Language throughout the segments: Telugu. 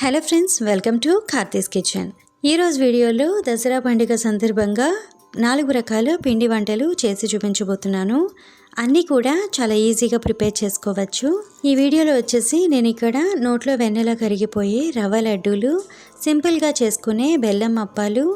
Hello friends welcome to Karthi's kitchen. ఈరోజు వీడియోలో దసరా పండుగ సందర్భంగా నాలుగు రకాల పిండి వంటలు చేసి చూపించబోతున్నాను. అన్నీ కూడా చాలా ఈజీగా ప్రిపేర్ చేసుకోవచ్చు. ఈ వీడియోలో వచ్చేసి నేను ఇక్కడ నోట్లో వెన్నెల కరిగిపోయే రవ్వ లడ్డూలు సింపుల్గా చేసుకునే బెల్లం అప్పాలు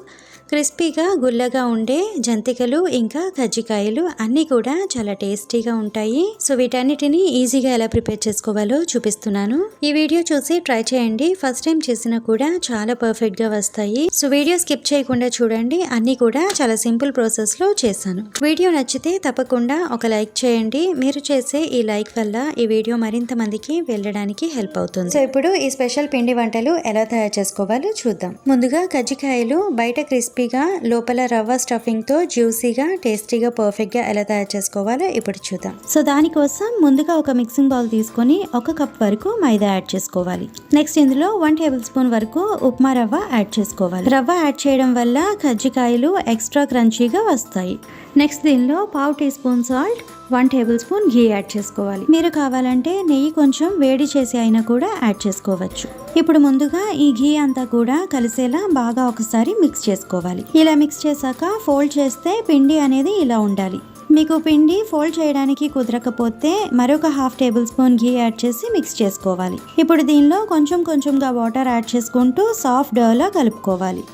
క్రిస్పీగా గుల్లగా ఉండే జంతికలు ఇంకా కజ్జికాయలు అన్నీ కూడా చాలా టేస్టీగా ఉంటాయి. సో వీటన్నిటిని ఈజీగా ఎలా ప్రిపేర్ చేసుకోవాలో చూపిస్తున్నాను. ఈ వీడియో చూసి ట్రై చేయండి. ఫస్ట్ టైం చేసినా కూడా చాలా పర్ఫెక్ట్గా వస్తాయి. సో వీడియో స్కిప్ చేయకుండా చూడండి. అన్నీ కూడా చాలా సింపుల్ ప్రాసెస్లో చేశాను. వీడియో నచ్చితే తప్పకుండా ఒక లైక్ చేయండి. మీరు చేసే ఈ లైక్ వల్ల ఈ వీడియో మరింత మందికి వెళ్ళడానికి హెల్ప్ అవుతుంది. సో ఇప్పుడు ఈ స్పెషల్ పిండి వంటలు ఎలా తయారు చేసుకోవాలో చూద్దాం. ముందుగా కజ్జికాయలు బయట క్రిస్పీగా లోపల రవ్వ స్టఫింగ్తో జ్యూసీగా టేస్టీగా పర్ఫెక్ట్గా ఎలా తయారు చేసుకోవాలో ఇప్పుడు చూద్దాం. సో దానికోసం ముందుగా ఒక మిక్సింగ్ బౌల్ తీసుకొని ఒక కప్ వరకు మైదా యాడ్ చేసుకోవాలి. నెక్స్ట్ ఇందులో వన్ టేబుల్ స్పూన్ వరకు ఉప్మా రవ్వ యాడ్ చేసుకోవాలి. రవ్వ యాడ్ చేయడం వల్ల కజ్జికాయలు ఎక్స్ట్రా క్రంచీగా వస్తాయి. నెక్స్ట్ దీనిలో పావు teaspoon salt one tablespoon ghee add చేసుకోవాలి. మీరు కావాలంటే నెయ్యి కొంచెం వేడి చేసి అయినా కూడా యాడ్ చేసుకోవచ్చు. ఇప్పుడు ముందుగా ఈ ఘీ అంతా కూడా కలిసేలా బాగా ఒకసారి మిక్స్ చేసుకోవాలి. ఇలా మిక్స్ చేశాక ఫోల్డ్ చేస్తే పిండి అనేది ఇలా ఉండాలి. మీకు పిండి ఫోల్డ్ చేయడానికి కుదరకపోతే మరొక హాఫ్ టేబుల్ స్పూన్ ఘీ యాడ్ చేసి మిక్స్ చేసుకోవాలి. ఇప్పుడు దీనిలో కొంచెం కొంచెంగా వాటర్ యాడ్ చేసుకుంటూ సాఫ్ట్ డోలా కలుపుకోవాలి.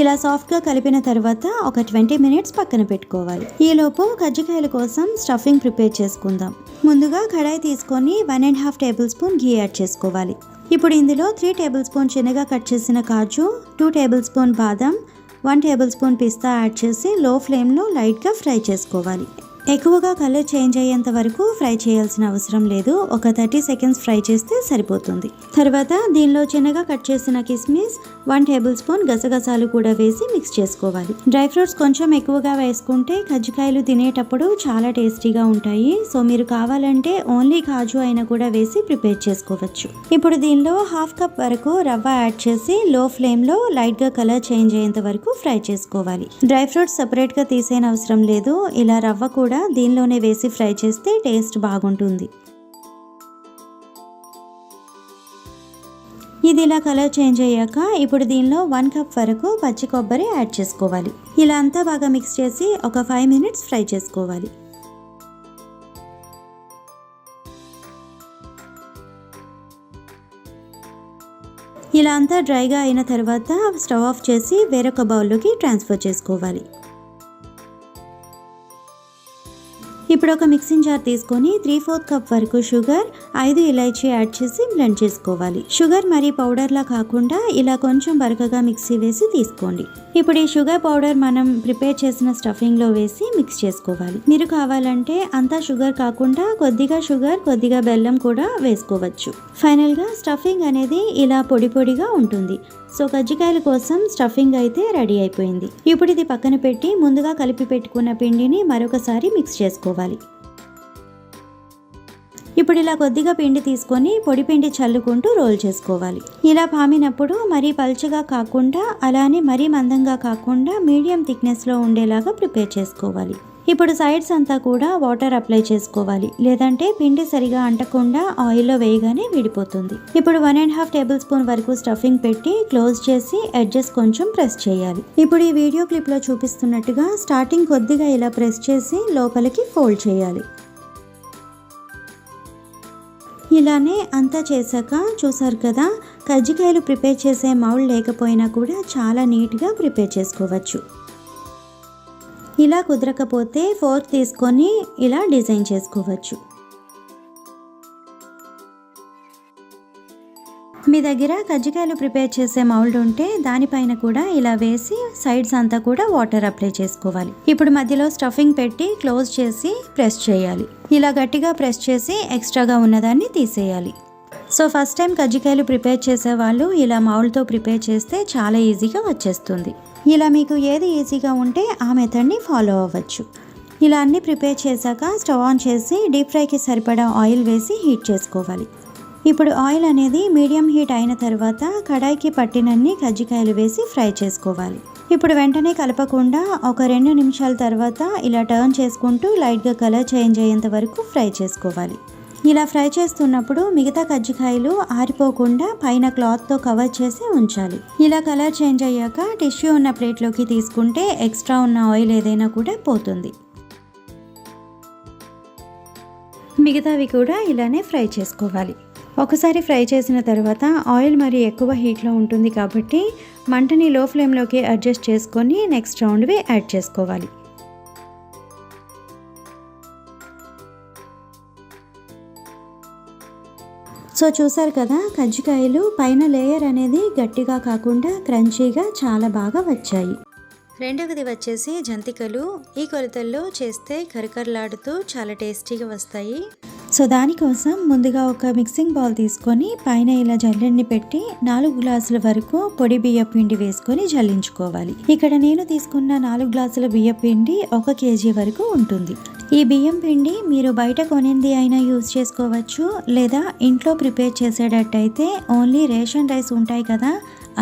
ఇలా సాఫ్ట్గా కలిపిన తర్వాత ఒక ట్వంటీ మినిట్స్ పక్కన పెట్టుకోవాలి. ఈలోపు కజ్జికాయల కోసం స్టఫింగ్ ప్రిపేర్ చేసుకుందాం. ముందుగా కడాయి తీసుకొని one and half tablespoon ghee add చేసుకోవాలి. ఇప్పుడు ఇందులో త్రీ టేబుల్ స్పూన్ చిన్నగా కట్ చేసిన kaju two tablespoon badam one tablespoon pista add చేసి లో ఫ్లేమ్లో లైట్గా ఫ్రై చేసుకోవాలి. ఎక్కువగా కలర్ చేంజ్ అయ్యేంత వరకు ఫ్రై చేయాల్సిన అవసరం లేదు. ఒక థర్టీ సెకండ్స్ ఫ్రై చేస్తే సరిపోతుంది. తర్వాత దీనిలో చిన్నగా కట్ చేసిన కిస్మిస్ వన్ టేబుల్ స్పూన్ గసగసాలు కూడా వేసి మిక్స్ చేసుకోవాలి. డ్రై ఫ్రూట్స్ కొంచెం ఎక్కువగా వేసుకుంటే కజ్జికాయలు తినేటప్పుడు చాలా టేస్టీగా ఉంటాయి. సో మీరు కావాలంటే ఓన్లీ కాజు అయినా కూడా వేసి ప్రిపేర్ చేసుకోవచ్చు. ఇప్పుడు దీనిలో హాఫ్ కప్ వరకు రవ్వ యాడ్ చేసి లో ఫ్లేమ్లో లైట్గా కలర్ చేంజ్ అయ్యేంత వరకు ఫ్రై చేసుకోవాలి. డ్రై ఫ్రూట్స్ సపరేట్గా తీసేయని అవసరం లేదు. ఇలా రవ్వ కూడా దీనిలోనే వేసి ఫ్రై చేస్తే టేస్ట్ బాగుంటుంది. ఇది ఇలా కలర్ చేంజ్ అయ్యాక ఇప్పుడు దీనిలో వన్ కప్ వరకు పచ్చి కొబ్బరి యాడ్ చేసుకోవాలి. ఇలా అంతా బాగా మిక్స్ చేసి ఒక ఫైవ్ మినిట్స్ ఫ్రై చేసుకోవాలి. ఇలా అంతా డ్రైగా అయిన తర్వాత స్టవ్ ఆఫ్ చేసి వేరొక బౌల్లోకి ట్రాన్స్ఫర్ చేసుకోవాలి. ఇప్పుడు ఒక మిక్సింగ్ జార్ తీసుకొని త్రీ ఫోర్త్ కప్ వరకు షుగర్ ఐదు ఇలాచీ యాడ్ చేసి బ్లెండ్ చేసుకోవాలి. షుగర్ మరి పౌడర్లా కాకుండా ఇలా కొంచెం బరకగా మిక్సీ వేసి తీసుకోండి. ఇప్పుడు ఈ షుగర్ పౌడర్ మనం ప్రిపేర్ చేసిన స్టఫింగ్లో వేసి మిక్స్ చేసుకోవాలి. మీరు కావాలంటే అంతా షుగర్ కాకుండా కొద్దిగా షుగర్ కొద్దిగా బెల్లం కూడా వేసుకోవచ్చు. ఫైనల్గా స్టఫింగ్ అనేది ఇలా పొడి పొడిగా ఉంటుంది. సో కజ్జికాయల కోసం స్టఫింగ్ అయితే రెడీ అయిపోయింది. ఇప్పుడు ఇది పక్కన పెట్టి ముందుగా కలిపి పెట్టుకున్న పిండిని మరొకసారి మిక్స్ చేసుకోవాలి. ఇప్పుడు ఇలా కొద్దిగా పిండి తీసుకొని పొడి పిండి చల్లుకుంటూ రోల్ చేసుకోవాలి. ఇలా పామినప్పుడు మరీ పల్చగా కాకుండా అలానే మరీ మందంగా కాకుండా మీడియం థిక్నెస్లో ఉండేలాగా ప్రిపేర్ చేసుకోవాలి. ఇప్పుడు సైడ్స్ అంతా కూడా వాటర్ అప్లై చేసుకోవాలి. లేదంటే పిండి సరిగా అంటకుండా ఆయిల్లో వేయగానే విడిపోతుంది. ఇప్పుడు one and half table spoon వరకు స్టఫింగ్ పెట్టి క్లోజ్ చేసి ఎడ్జెస్ కొంచెం ప్రెస్ చేయాలి. ఇప్పుడు ఈ వీడియో క్లిప్లో చూపిస్తున్నట్టుగా స్టార్టింగ్ కొద్దిగా ఇలా ప్రెస్ చేసి లోపలికి ఫోల్డ్ చేయాలి. ఇలానే అంతా చేశాక చూసారు కదా కజ్జికాయలు ప్రిపేర్ చేసే మౌల్ లేకపోయినా కూడా చాలా నీట్గా ప్రిపేర్ చేసుకోవచ్చు. ఇలా కుదరకపోతే ఫోర్క్ తీసుకొని ఇలా డిజైన్ చేసుకోవచ్చు. మీ దగ్గర కజ్జికాయలు ప్రిపేర్ చేసే మౌల్డ్ ఉంటే దానిపైన కూడా ఇలా వేసి సైడ్స్ అంతా కూడా వాటర్ అప్లై చేసుకోవాలి. ఇప్పుడు మధ్యలో స్టఫింగ్ పెట్టి క్లోజ్ చేసి ప్రెస్ చేయాలి. ఇలా గట్టిగా ప్రెస్ చేసి ఎక్స్ట్రాగా ఉన్నదాన్ని తీసేయాలి. సో ఫస్ట్ టైం కజ్జికాయలు ప్రిపేర్ చేసే వాళ్ళు ఇలా మౌల్డ్తో ప్రిపేర్ చేస్తే చాలా ఈజీగా వచ్చేస్తుంది. ఇలా మీకు ఏది ఈజీగా ఉంటే ఆ మెథడ్ని ఫాలో అవ్వచ్చు. ఇలా అన్ని ప్రిపేర్ చేశాక స్టవ్ ఆన్ చేసి డీప్ ఫ్రైకి సరిపడా ఆయిల్ వేసి హీట్ చేసుకోవాలి. ఇప్పుడు ఆయిల్ అనేది మీడియం హీట్ అయిన తర్వాత కడాయికి పట్టినన్ని కజ్జికాయలు వేసి ఫ్రై చేసుకోవాలి. ఇప్పుడు వెంటనే కలపకుండా ఒక రెండు నిమిషాల తర్వాత ఇలా టర్న్ చేసుకుంటూ లైట్గా కలర్ చేంజ్ అయ్యేంత వరకు ఫ్రై చేసుకోవాలి. ఇలా ఫ్రై చేస్తున్నప్పుడు మిగతా కజ్జికాయలు ఆరిపోకుండా పైన క్లాత్తో కవర్ చేసి ఉంచాలి. ఇలా కలర్ చేంజ్ అయ్యాక టిష్యూ ఉన్న ప్లేట్లోకి తీసుకుంటే ఎక్స్ట్రా ఉన్న ఆయిల్ ఏదైనా కూడా పోతుంది. మిగతావి కూడా ఇలానే ఫ్రై చేసుకోవాలి. ఒకసారి ఫ్రై చేసిన తర్వాత ఆయిల్ మరి ఎక్కువ హీట్లో ఉంటుంది కాబట్టి మంటని లో ఫ్లేమ్లోకి అడ్జస్ట్ చేసుకొని నెక్స్ట్ రౌండ్వి యాడ్ చేసుకోవాలి. సో చూసారు కదా కజ్జికాయలు పైన లేయర్ అనేది గట్టిగా కాకుండా క్రంచీగా చాలా బాగా వచ్చాయి. రెండవది వచ్చేసి జంతికలు. ఈ కొలతల్లో చేస్తే కరకరలాడుతూ చాలా టేస్టీగా వస్తాయి. సో దానికోసం ముందుగా ఒక మిక్సింగ్ బౌల్ తీసుకొని పైన ఇలా జల్లెడ్ని పెట్టి నాలుగు గ్లాసుల వరకు పొడి బియ్య పిండి వేసుకొని జల్లించుకోవాలి. ఇక్కడ నేను తీసుకున్న నాలుగు గ్లాసుల బియ్య పిండి ఒక కేజీ వరకు ఉంటుంది. ఈ బియ్యం పిండి మీరు బయట కొనింది అయినా యూజ్ చేసుకోవచ్చు లేదా ఇంట్లో ప్రిపేర్ చేసేటట్టయితే ఓన్లీ రేషన్ రైస్ ఉంటాయి కదా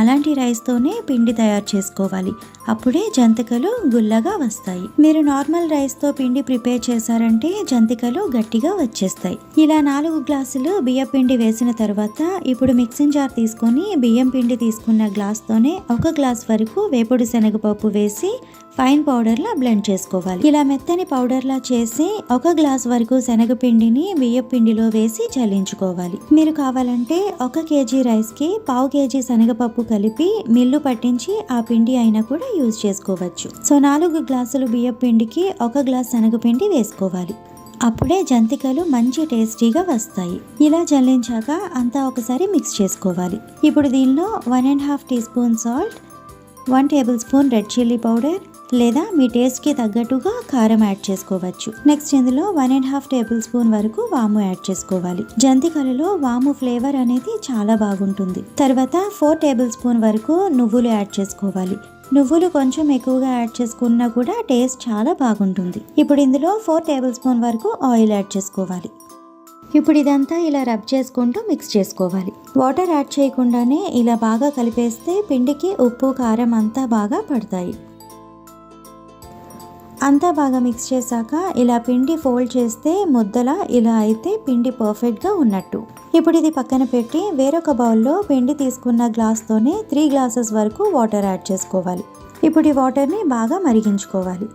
అలాంటి రైస్తోనే పిండి తయారు చేసుకోవాలి. అప్పుడే జంతికలు గుల్లగా వస్తాయి. మీరు నార్మల్ రైస్తో పిండి ప్రిపేర్ చేశారంటే జంతికలు గట్టిగా వచ్చేస్తాయి. ఇలా నాలుగు గ్లాసులు బియ్యం పిండి వేసిన తర్వాత ఇప్పుడు మిక్సింగ్ జార్ తీసుకొని బియ్యం పిండి తీసుకున్న గ్లాస్తోనే ఒక గ్లాస్ వరకు వేపుడు శనగపప్పు వేసి ఫైన్ పౌడర్లా బ్లెండ్ చేసుకోవాలి. ఇలా మెత్తని పౌడర్లా చేసి ఒక గ్లాస్ వరకు శనగపిండిని బియ్యం పిండిలో వేసి చల్లించుకోవాలి. మీరు కావాలంటే ఒక కేజీ రైస్కి పావు కేజీ శనగపప్పు కలిపి మిల్లు పట్టించి ఆ పిండి అయినా కూడా యూజ్ చేసుకోవచ్చు. సో నాలుగు గ్లాసులు బియ్యం పిండికి ఒక గ్లాస్ శనగపిండి వేసుకోవాలి. అప్పుడే జంతికలు మంచి టేస్టీగా వస్తాయి. ఇలా జల్లించాక అంతా ఒకసారి మిక్స్ చేసుకోవాలి. ఇప్పుడు దీనిలో one and half teaspoon salt one tablespoon red chilli powder లేదా మీ టేస్ట్కి తగ్గట్టుగా కారం యాడ్ చేసుకోవచ్చు. నెక్స్ట్ ఇందులో one and half table spoon వరకు వాము యాడ్ చేసుకోవాలి. జంతికలలో వాము ఫ్లేవర్ అనేది చాలా బాగుంటుంది. తర్వాత ఫోర్ టేబుల్ స్పూన్ వరకు నువ్వులు యాడ్ చేసుకోవాలి. నువ్వులు కొంచెం ఎక్కువగా యాడ్ చేసుకున్నా కూడా టేస్ట్ చాలా బాగుంటుంది. ఇప్పుడు ఇందులో ఫోర్ టేబుల్ స్పూన్ వరకు ఆయిల్ యాడ్ చేసుకోవాలి. ఇప్పుడు ఇదంతా ఇలా రబ్ చేసుకుంటూ మిక్స్ చేసుకోవాలి. వాటర్ యాడ్ చేయకుండానే ఇలా బాగా కలిపేస్తే పిండికి ఉప్పు కారం అంతా బాగా పడతాయి. అంతా బాగా మిక్స్ చేశాక ఇలా పిండి ఫోల్డ్ చేస్తే ముద్దలా ఇలా అయితే పిండి పర్ఫెక్ట్గా ఉన్నట్టు. ఇప్పుడు ఇది పక్కన పెట్టి వేరొక బౌల్లో పిండి తీసుకున్న గ్లాస్తోనే త్రీ గ్లాసెస్ వరకు వాటర్ యాడ్ చేసుకోవాలి. ఇప్పుడు ఈ వాటర్ని బాగా మరిగించుకోవాలి.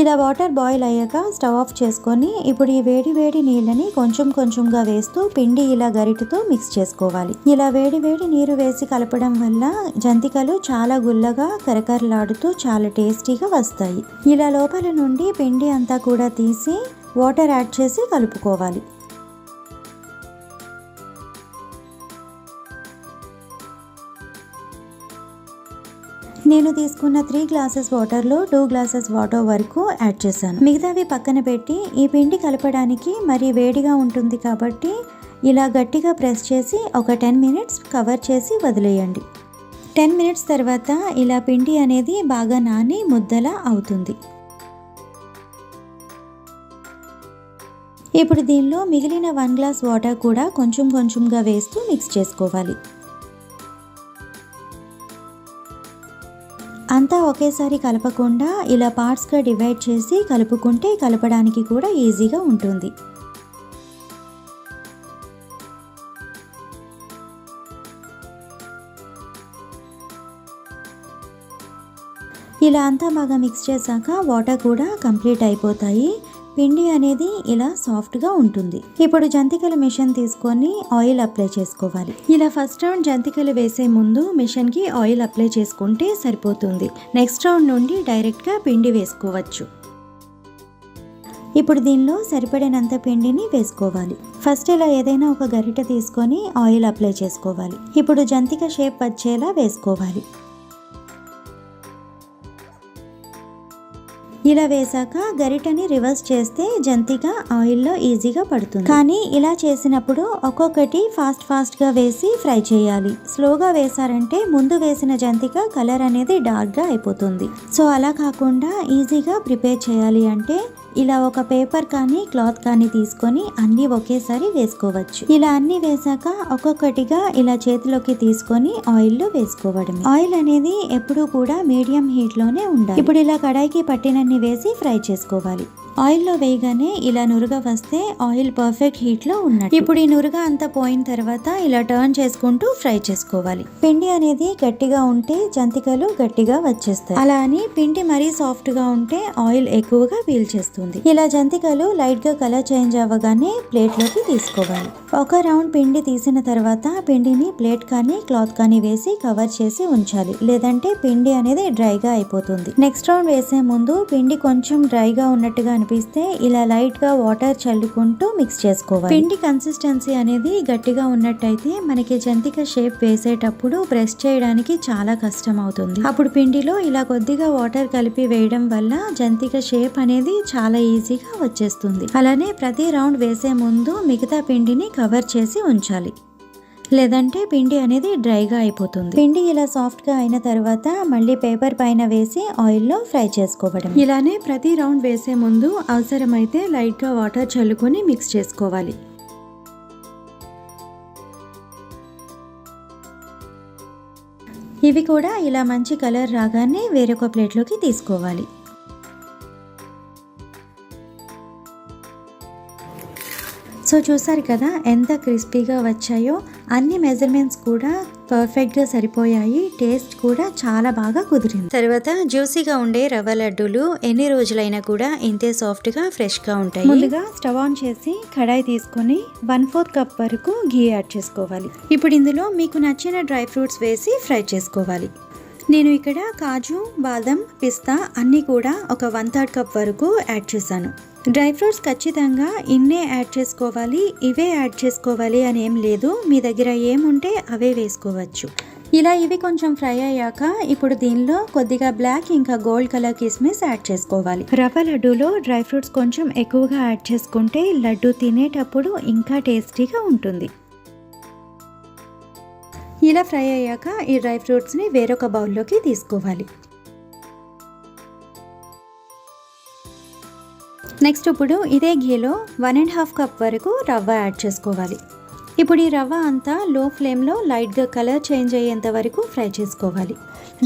ఇలా వాటర్ బాయిల్ అయ్యాక స్టవ్ ఆఫ్ చేసుకొని ఇప్పుడు ఈ వేడి వేడి నీళ్ళని కొంచెం కొంచెంగా వేస్తూ పిండి ఇలా గరిటతో మిక్స్ చేసుకోవాలి. ఇలా వేడి వేడి నీరు వేసి కలపడం వల్ల జంతికలు చాలా గుల్లగా కరకరలాడుతూ చాలా టేస్టీగా వస్తాయి. ఇలా లోపల నుండి పిండి అంతా కూడా తీసి వాటర్ యాడ్ చేసి కలుపుకోవాలి. నేను తీసుకున్న త్రీ గ్లాసెస్ వాటర్లో టూ గ్లాసెస్ వాటర్ వరకు యాడ్ చేశాను. మిగతావి పక్కన పెట్టి ఈ పిండి కలపడానికి మరి వేడిగా ఉంటుంది కాబట్టి ఇలా గట్టిగా ప్రెస్ చేసి ఒక టెన్ మినిట్స్ కవర్ చేసి వదిలేయండి. టెన్ మినిట్స్ తర్వాత ఇలా పిండి అనేది బాగా నాని ముద్దలా అవుతుంది. ఇప్పుడు దీనిలో మిగిలిన వన్ గ్లాస్ వాటర్ కూడా కొంచెం కొంచెంగా వేస్తూ మిక్స్ చేసుకోవాలి. అంతా ఒకేసారి కలపకుండా ఇలా పార్ట్స్గా డివైడ్ చేసి కలుపుకుంటే కలపడానికి కూడా ఈజీగా ఉంటుంది. ఇలా అంతా బాగా మిక్స్ చేశాక వాటర్ కూడా కంప్లీట్ అయిపోతాయి. పిండి అనేది ఇలా సాఫ్ట్గా ఉంటుంది. ఇప్పుడు జంతికల మిషన్ తీసుకొని ఆయిల్ అప్లై చేసుకోవాలి. ఇలా ఫస్ట్ రౌండ్ జంతికలు వేసే ముందు మిషన్కి ఆయిల్ అప్లై చేసుకుంటే సరిపోతుంది. నెక్స్ట్ రౌండ్ నుండి డైరెక్ట్గా పిండి వేసుకోవచ్చు. ఇప్పుడు దీనిలో సరిపడినంత పిండిని వేసుకోవాలి. ఫస్ట్ ఇలా ఏదైనా ఒక గరిటె తీసుకొని ఆయిల్ అప్లై చేసుకోవాలి. ఇప్పుడు జంతిక షేప్ వచ్చేలా వేసుకోవాలి. ఇలా వేసాక గరిటని రివర్స్ చేస్తే జంతిక ఆయిల్లో ఈజీగా పడుతుంది. కానీ ఇలా చేసినప్పుడు ఒక్కొక్కటి ఫాస్ట్ ఫాస్ట్గా వేసి ఫ్రై చేయాలి. స్లోగా వేసారంటే ముందు వేసిన జంతిక కలర్ అనేది డార్క్గా అయిపోతుంది. సో అలా కాకుండా ఈజీగా ప్రిపేర్ చేయాలి అంటే ఇలా ఒక పేపర్ కానీ క్లాత్ కానీ తీసుకొని అన్ని ఒకేసారి వేసుకోవచ్చు. ఇలా అన్ని వేసాక ఒక్కొక్కటిగా ఇలా చేతిలోకి తీసుకొని ఆయిల్లో వేసుకోవడం ఆయిల్ అనేది ఎప్పుడూ కూడా మీడియం హీట్లోనే ఉండాలి. ఇప్పుడు ఇలా కడాయికి పట్టినన్ని వేసి ఫ్రై చేసుకోవాలి. ఆయిల్లో వేయగానే ఇలా నురుగ వస్తే ఆయిల్ పర్ఫెక్ట్ హీట్లో ఉన్నట్టు. ఇప్పుడు ఈ నురుగ అంతా పోయిన తర్వాత ఇలా టర్న్ చేసుకుంటూ ఫ్రై చేసుకోవాలి. పిండి అనేది గట్టిగా ఉంటే జంతికలు గట్టిగా వచ్చేస్తాయి. అలా అని పిండి మరీ సాఫ్ట్గా ఉంటే ఆయిల్ ఎక్కువగా పీల్చేస్తుంది ఇలా జంతికలు లైట్గా కలర్ చేంజ్ అవ్వగానే ప్లేట్లోకి తీసుకోవాలి. ఒక రౌండ్ పిండి తీసిన తర్వాత పిండిని ప్లేట్ కానీ క్లాత్ కానీ వేసి కవర్ చేసి ఉంచాలి. లేదంటే పిండి అనేది డ్రైగా అయిపోతుంది. నెక్స్ట్ రౌండ్ వేసే ముందు పిండి కొంచెం డ్రైగా ఉన్నట్టుగా అనిపిస్తే ఇలా లైట్గా వాటర్ చల్లుకుంటూ మిక్స్ చేసుకోవాలి. పిండి కన్సిస్టెన్సీ అనేది గట్టిగా ఉన్నట్టయితే మనకి జంతిక షేప్ వేసేటప్పుడు ప్రెస్ చేయడానికి చాలా కష్టం అవుతుంది. అప్పుడు పిండిలో ఇలా కొద్దిగా వాటర్ కలిపి వేయడం వల్ల జంతిక షేప్ అనేది చాలా ఈజీగా వచ్చేస్తుంది. అలానే ప్రతి రౌండ్ వేసే ముందు మిగతా పిండిని కవర్ చేసి ఉంచాలి. లేదంటే పిండి అనేది డ్రైగా అయిపోతుంది. పిండి ఇలా సాఫ్ట్గా అయిన తర్వాత మళ్ళీ పేపర్ పైన వేసి ఆయిల్లో ఫ్రై చేసుకోవడం. ఇలానే ప్రతి రౌండ్ వేసే ముందు అవసరమైతే లైట్గా వాటర్ చల్లుకొని మిక్స్ చేసుకోవాలి. ఇవి కూడా ఇలా మంచి కలర్ రాగానే వేరొక ప్లేట్లోకి తీసుకోవాలి. సో చూసారు కదా ఎంత క్రిస్పీగా వచ్చాయో అన్ని మెజర్మెంట్స్ కూడా పర్ఫెక్ట్గా సరిపోయాయి. టేస్ట్ కూడా చాలా బాగా కుదిరింది. తర్వాత జ్యూసీగా ఉండే రవ్వ లడ్డూలు ఎన్ని రోజులైనా కూడా ఇంతే సాఫ్ట్గా ఫ్రెష్గా ఉంటాయి. ముందుగా స్టవ్ ఆన్ చేసి కడాయి తీసుకొని వన్ ఫోర్త్ కప్ వరకు ఘీ యాడ్ చేసుకోవాలి. ఇప్పుడు ఇందులో మీకు నచ్చిన డ్రై ఫ్రూట్స్ వేసి ఫ్రై చేసుకోవాలి. నేను ఇక్కడ కాజు బాదం పిస్తా అన్నీ కూడా ఒక వన్ థర్డ్ కప్ వరకు యాడ్ చేశాను. డ్రై ఫ్రూట్స్ ఖచ్చితంగా ఇన్నే యాడ్ చేసుకోవాలి ఇవే యాడ్ చేసుకోవాలి అని ఏం లేదు. మీ దగ్గర ఏముంటే అవే వేసుకోవచ్చు. ఇలా ఇవి కొంచెం ఫ్రై అయ్యాక ఇప్పుడు దీనిలో కొద్దిగా బ్లాక్ ఇంకా గోల్డ్ కలర్ కిస్మిస్ యాడ్ చేసుకోవాలి. రవ్వ లడ్డూలో డ్రై ఫ్రూట్స్ కొంచెం ఎక్కువగా యాడ్ చేసుకుంటే లడ్డు తినేటప్పుడు ఇంకా టేస్టీగా ఉంటుంది. ఇలా ఫ్రై అయ్యాక ఈ డ్రై ఫ్రూట్స్ని వేరొక బౌల్లోకి తీసుకోవాలి. నెక్స్ట్ ఇప్పుడు ఇదే ఘీలో వన్ అండ్ హాఫ్ కప్ వరకు రవ్వ యాడ్ చేసుకోవాలి. ఇప్పుడు ఈ రవ్వ అంతా లో ఫ్లేమ్లో లైట్గా కలర్ చేంజ్ అయ్యేంత వరకు ఫ్రై చేసుకోవాలి.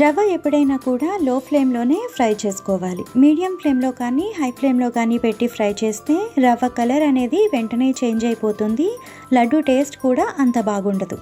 రవ్వ ఎప్పుడైనా కూడా లో ఫ్లేమ్లోనే ఫ్రై చేసుకోవాలి. మీడియం ఫ్లేమ్లో కానీ హై ఫ్లేమ్లో కానీ పెట్టి ఫ్రై చేస్తే రవ్వ కలర్ అనేది వెంటనే చేంజ్ అయిపోతుంది. లడ్డు టేస్ట్ కూడా అంత బాగుండదు.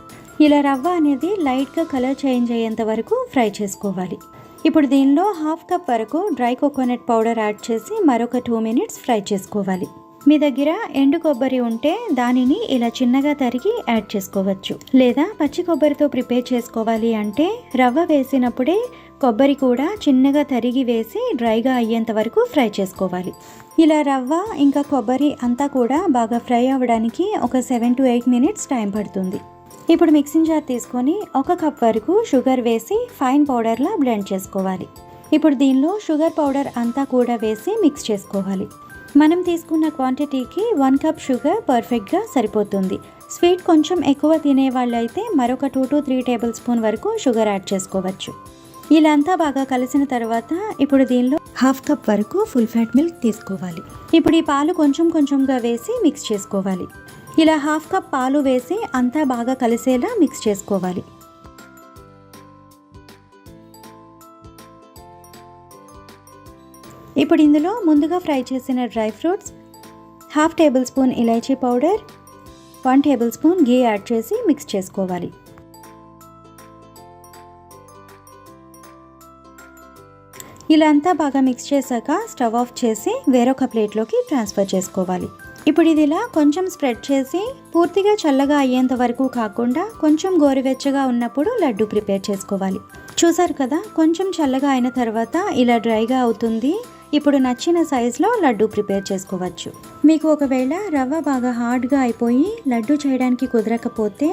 ఇలా రవ్వ అనేది లైట్గా కలర్ చేంజ్ అయ్యేంత వరకు ఫ్రై చేసుకోవాలి. ఇప్పుడు దీనిలో హాఫ్ కప్ వరకు డ్రై కోకోనట్ పౌడర్ యాడ్ చేసి మరొక టూ మినిట్స్ ఫ్రై చేసుకోవాలి. మీ దగ్గర ఎండు కొబ్బరి ఉంటే దానిని ఇలా చిన్నగా తరిగి యాడ్ చేసుకోవచ్చు. లేదా పచ్చి కొబ్బరితో ప్రిపేర్ చేసుకోవాలి అంటే రవ్వ వేసినప్పుడే కొబ్బరి కూడా చిన్నగా తరిగి వేసి డ్రైగా అయ్యేంత వరకు ఫ్రై చేసుకోవాలి. ఇలా రవ్వ ఇంకా కొబ్బరి అంతా కూడా బాగా ఫ్రై అవ్వడానికి ఒక seven to eight minutes time పడుతుంది. ఇప్పుడు మిక్సింగ్ జార్ తీసుకొని ఒక కప్ వరకు షుగర్ వేసి ఫైన్ పౌడర్లా బ్లెండ్ చేసుకోవాలి. ఇప్పుడు దీనిలో షుగర్ పౌడర్ అంతా కూడా వేసి మిక్స్ చేసుకోవాలి. మనం తీసుకున్న క్వాంటిటీకి వన్ కప్ షుగర్ పర్ఫెక్ట్గా సరిపోతుంది. స్వీట్ కొంచెం ఎక్కువ తినే వాళ్ళైతే మరొక two to three table spoon వరకు షుగర్ యాడ్ చేసుకోవచ్చు. ఇలా అంతా బాగా కలిసిన తర్వాత ఇప్పుడు దీనిలో హాఫ్ కప్ వరకు ఫుల్ ఫ్యాట్ మిల్క్ తీసుకోవాలి. ఇప్పుడు ఈ పాలు కొంచెం కొంచెంగా వేసి మిక్స్ చేసుకోవాలి. ఇలా హాఫ్ కప్ పాలు వేసి అంతా బాగా కలిసేలా మిక్స్ చేసుకోవాలి. ఇప్పుడు ఇందులో ముందుగా ఫ్రై చేసిన dry fruits half tablespoon elaichi powder one tablespoon ghee add చేసి మిక్స్ చేసుకోవాలి. ఇలా అంతా బాగా మిక్స్ చేశాక స్టవ్ ఆఫ్ చేసి వేరొక ప్లేట్లోకి ట్రాన్స్ఫర్ చేసుకోవాలి. ఇప్పుడు ఇది ఇలా కొంచెం స్ప్రెడ్ చేసి పూర్తిగా చల్లగా అయ్యేంత వరకు కాకుండా కొంచెం గోరువెచ్చగా ఉన్నప్పుడు లడ్డు ప్రిపేర్ చేసుకోవాలి. చూసారు కదా కొంచెం చల్లగా అయిన తర్వాత ఇలా డ్రైగా అవుతుంది. ఇప్పుడు నచ్చిన సైజులో లడ్డు ప్రిపేర్ చేసుకోవచ్చు. మీకు ఒకవేళ రవ్వ బాగా హార్డ్గా అయిపోయి లడ్డు చేయడానికి కుదరకపోతే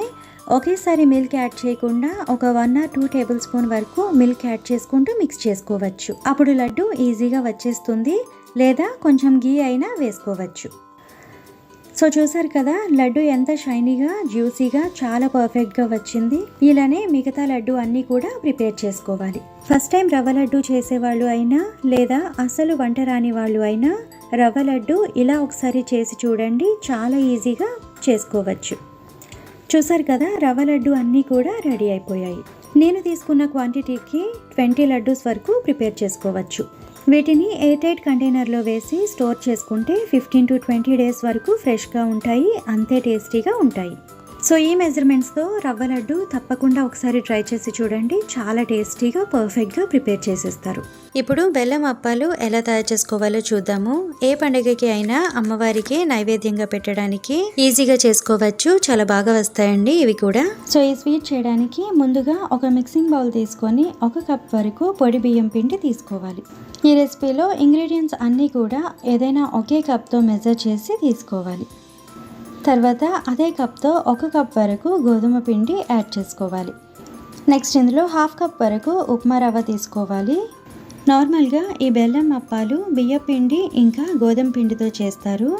ఒకేసారి మిల్క్ యాడ్ చేయకుండా ఒక one or two table spoon వరకు మిల్క్ యాడ్ చేసుకుంటూ మిక్స్ చేసుకోవచ్చు. అప్పుడు లడ్డు ఈజీగా వచ్చేస్తుంది లేదా కొంచెం గీ అయినా వేసుకోవచ్చు. సో చూసారు కదా లడ్డు ఎంత షైనీగా జ్యూసీగా చాలా పర్ఫెక్ట్గా వచ్చింది. ఇలానే మిగతా లడ్డు అన్నీ కూడా ప్రిపేర్ చేసుకోవాలి. ఫస్ట్ టైం రవ్వ లడ్డు చేసేవాళ్ళు అయినా లేదా అసలు వంట రాని వాళ్ళు అయినా రవ్వ లడ్డు ఇలా ఒకసారి చేసి చూడండి చాలా ఈజీగా చేసుకోవచ్చు. చూసారు కదా రవ్వ లడ్డు అన్నీ కూడా రెడీ అయిపోయాయి. నేను తీసుకున్న క్వాంటిటీకి ట్వంటీ లడ్డూస్ వరకు ప్రిపేర్ చేసుకోవచ్చు. వీటిని ఎయిర్ టైట్ కంటైనర్లో వేసి స్టోర్ చేసుకుంటే ఫిఫ్టీన్ టు ట్వంటీ డేస్ వరకు ఫ్రెష్గా ఉంటాయి అంతే టేస్టీగా ఉంటాయి. సో ఈ మెజర్మెంట్స్తో రవ్వ లడ్డు తప్పకుండా ఒకసారి ట్రై చేసి చూడండి. చాలా టేస్టీగా పర్ఫెక్ట్గా ప్రిపేర్ చేసేస్తారు. ఇప్పుడు బెల్లం అప్పాలు ఎలా తయారు చేసుకోవాలో చూద్దాము. ఏ పండుగకి అయినా అమ్మవారికి నైవేద్యంగా పెట్టడానికి ఈజీగా చేసుకోవచ్చు. చాలా బాగా వస్తాయండి ఇవి కూడా. సో ఈ స్వీట్ చేయడానికి ముందుగా ఒక మిక్సింగ్ బౌల్ తీసుకొని ఒక కప్ వరకు పొడి బియ్యం పిండి తీసుకోవాలి. ఈ రెసిపీలో ఇంగ్రీడియంట్స్ అన్నీ కూడా ఏదైనా ఒకే కప్తో మెజర్ చేసి తీసుకోవాలి. తర్వాత అదే కప్తో ఒక కప్ వరకు గోధుమ పిండి యాడ్ చేసుకోవాలి. నెక్స్ట్ ఇందులో హాఫ్ కప్ వరకు ఉప్మా రవ్వ తీసుకోవాలి. నార్మల్గా ఈ బెల్లం అప్పాలు బియ్య పిండి ఇంకా గోధుమ పిండితో చేస్తారు.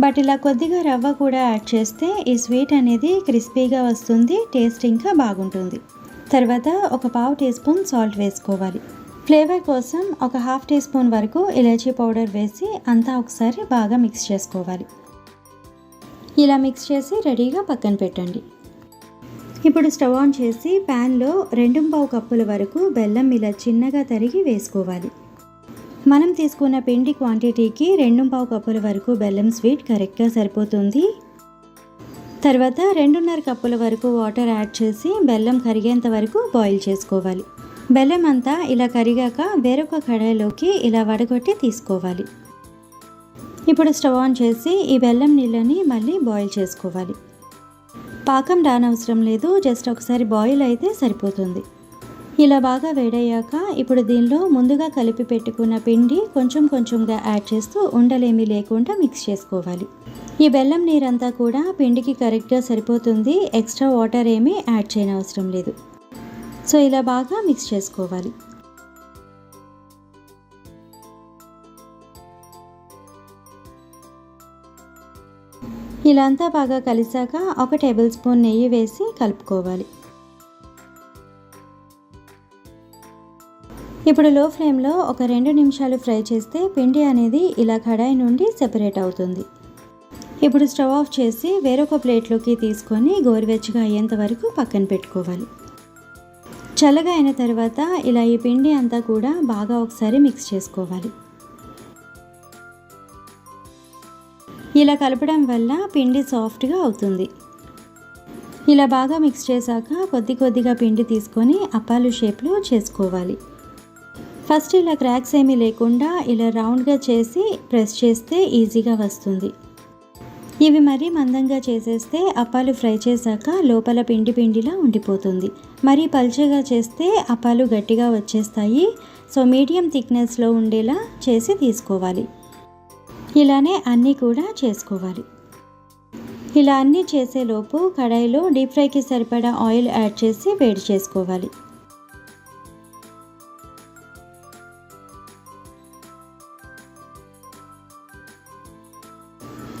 బట్ ఇలా కొద్దిగా రవ్వ కూడా యాడ్ చేస్తే ఈ స్వీట్ అనేది క్రిస్పీగా వస్తుంది టేస్ట్ ఇంకా బాగుంటుంది. తర్వాత ఒక పావు టీ స్పూన్ సాల్ట్ వేసుకోవాలి. ఫ్లేవర్ కోసం ఒక హాఫ్ టీ స్పూన్ వరకు ఇలాచీ పౌడర్ వేసి అంతా ఒకసారి బాగా మిక్స్ చేసుకోవాలి. ఇలా మిక్స్ చేసి రెడీగా పక్కన పెట్టండి. ఇప్పుడు స్టవ్ ఆన్ చేసి ప్యాన్లో రెండు పావు కప్పుల వరకు బెల్లం ఇలా చిన్నగా తరిగి వేసుకోవాలి. మనం తీసుకున్న పిండి క్వాంటిటీకి రెండు పావు కప్పుల వరకు బెల్లం స్వీట్ కరెక్ట్గా సరిపోతుంది. తర్వాత రెండున్నర కప్పుల వరకు వాటర్ యాడ్ చేసి బెల్లం కరిగేంత వరకు బాయిల్ చేసుకోవాలి. బెల్లం అంతా ఇలా కరిగాక వేరొక కడాయిలోకి ఇలా వడగొట్టి తీసుకోవాలి. ఇప్పుడు స్టవ్ ఆన్ చేసి ఈ బెల్లం నీళ్ళని మళ్ళీ బాయిల్ చేసుకోవాలి. పాకం రానవసరం లేదు జస్ట్ ఒకసారి బాయిల్ అయితే సరిపోతుంది. ఇలా బాగా వేడయ్యాక ఇప్పుడు దీనిలో ముందుగా కలిపి పెట్టుకున్న పిండి కొంచెం కొంచెంగా యాడ్ చేస్తూ ఉండలేమీ లేకుండా మిక్స్ చేసుకోవాలి. ఈ బెల్లం నీరంతా కూడా పిండికి కరెక్ట్గా సరిపోతుంది ఎక్స్ట్రా వాటర్ ఏమీ యాడ్ చేయనవసరం లేదు. సో ఇలా బాగా మిక్స్ చేసుకోవాలి. ఇలా అంతా బాగా కలిసాక ఒక టేబుల్ స్పూన్ నెయ్యి వేసి కలుపుకోవాలి. ఇప్పుడు లో ఫ్లేమ్లో ఒక రెండు నిమిషాలు ఫ్రై చేస్తే పిండి అనేది ఇలా కడాయి నుండి సెపరేట్ అవుతుంది. ఇప్పుడు స్టవ్ ఆఫ్ చేసి వేరొక ప్లేట్లోకి తీసుకొని గోరువెచ్చగా అయ్యేంత వరకు పక్కన పెట్టుకోవాలి. చల్లగా అయిన తర్వాత ఇలా ఈ పిండి అంతా కూడా బాగా ఒకసారి మిక్స్ చేసుకోవాలి. ఇలా కలపడం వల్ల పిండి సాఫ్ట్గా అవుతుంది. ఇలా బాగా మిక్స్ చేశాక కొద్ది కొద్దిగా పిండి తీసుకొని అప్పాలు షేప్లో చేసుకోవాలి. ఫస్ట్ ఇలా క్రాక్స్ ఏమీ లేకుండా ఇలా రౌండ్గా చేసి ప్రెస్ చేస్తే ఈజీగా వస్తుంది. ఇవి మరీ మందంగా చేసేస్తే అప్పాలు ఫ్రై చేశాక లోపల పిండి పిండిలా ఉండిపోతుంది. మరీ పల్చగా చేస్తే అప్పాలు గట్టిగా వచ్చేస్తాయి. సో మీడియం థిక్నెస్లో ఉండేలా చేసి తీసుకోవాలి. ఇలానే అన్నీ కూడా చేసుకోవాలి. ఇలా అన్నీ చేసేలోపు కడాయిలో డీప్ ఫ్రైకి సరిపడా ఆయిల్ యాడ్ చేసి వేడి చేసుకోవాలి.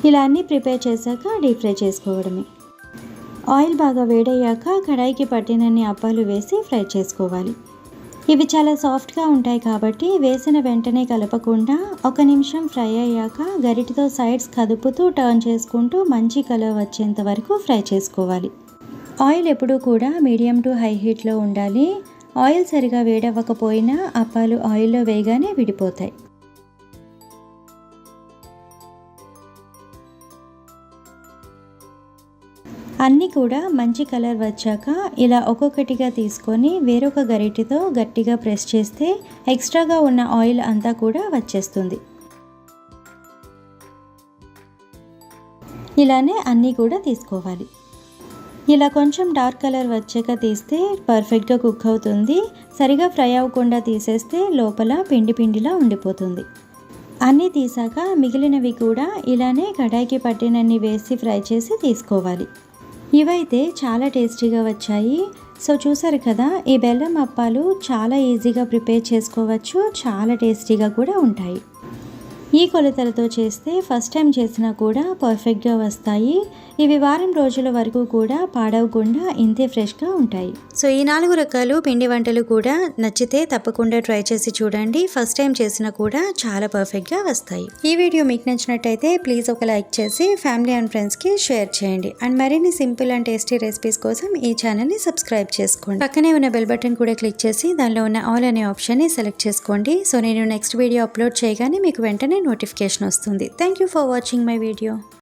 ఇలా అన్నీ ప్రిపేర్ చేశాక డీప్ ఫ్రై చేసుకోవడమే. ఆయిల్ బాగా వేడయ్యాక కడాయికి పట్టినన్ని అప్పాలు వేసి ఫ్రై చేసుకోవాలి. ఇవి చాలా సాఫ్ట్గా ఉంటాయి కాబట్టి వేసిన వెంటనే కలపకుండా ఒక నిమిషం ఫ్రై అయ్యాక గరిటితో సైడ్స్ కదుపుతూ టర్న్ చేసుకుంటూ మంచి కలర్ వచ్చేంత వరకు ఫ్రై చేసుకోవాలి. ఆయిల్ ఎప్పుడూ కూడా మీడియం టు హై హీట్లో ఉండాలి. ఆయిల్ సరిగా వేడవ్వకపోయినా అప్పాలు ఆయిల్లో వేయగానే విడిపోతాయి. అన్నీ కూడా మంచి కలర్ వచ్చాక ఇలా ఒక్కొక్కటిగా తీసుకొని వేరొక గరిటెతో గట్టిగా ప్రెస్ చేస్తే ఎక్స్ట్రాగా ఉన్న ఆయిల్ అంతా కూడా వచ్చేస్తుంది. ఇలానే అన్నీ కూడా తీసుకోవాలి. ఇలా కొంచెం డార్క్ కలర్ వచ్చాక తీస్తే పర్ఫెక్ట్గా కుక్ అవుతుంది. సరిగా ఫ్రై అవ్వకుండా తీసేస్తే లోపల పిండి పిండిలా ఉండిపోతుంది. అన్నీ తీసాక మిగిలినవి కూడా ఇలానే కడాయికి పట్టినన్ని వేసి ఫ్రై చేసి తీసుకోవాలి. ఇవైతే చాలా టేస్టీగా వచ్చాయి. సో చూసారు కదా ఈ బెల్లం అప్పాలు చాలా ఈజీగా ప్రిపేర్ చేసుకోవచ్చు. చాలా టేస్టీగా కూడా ఉంటాయి. ఈ కొలతలతో చేస్తే ఫస్ట్ టైం చేసినా కూడా పర్ఫెక్ట్గా వస్తాయి. ఇవి వారం రోజుల వరకు కూడా పాడవకుండా ఇంతే ఫ్రెష్గా ఉంటాయి. సో ఈ నాలుగు రకాలు పిండి వంటలు కూడా నచ్చితే తప్పకుండా ట్రై చేసి చూడండి. ఫస్ట్ టైం చేసినా కూడా చాలా పర్ఫెక్ట్గా వస్తాయి. ఈ వీడియో మీకు నచ్చినట్టయితే ప్లీజ్ ఒక లైక్ చేసి ఫ్యామిలీ అండ్ ఫ్రెండ్స్కి షేర్ చేయండి. అండ్ మరిన్ని సింపుల్ అండ్ టేస్టీ రెసిపీస్ కోసం ఈ ఛానల్ని సబ్స్క్రైబ్ చేసుకోండి. పక్కనే ఉన్న బెల్ బటన్ కూడా క్లిక్ చేసి దానిలో ఉన్న ఆల్ అనే ఆప్షన్ని సెలెక్ట్ చేసుకోండి. సో నేను నెక్స్ట్ వీడియో అప్లోడ్ చేయగానే మీకు వెంటనే నోటిఫికేషన్ వస్తుంది. Thank you for watching my video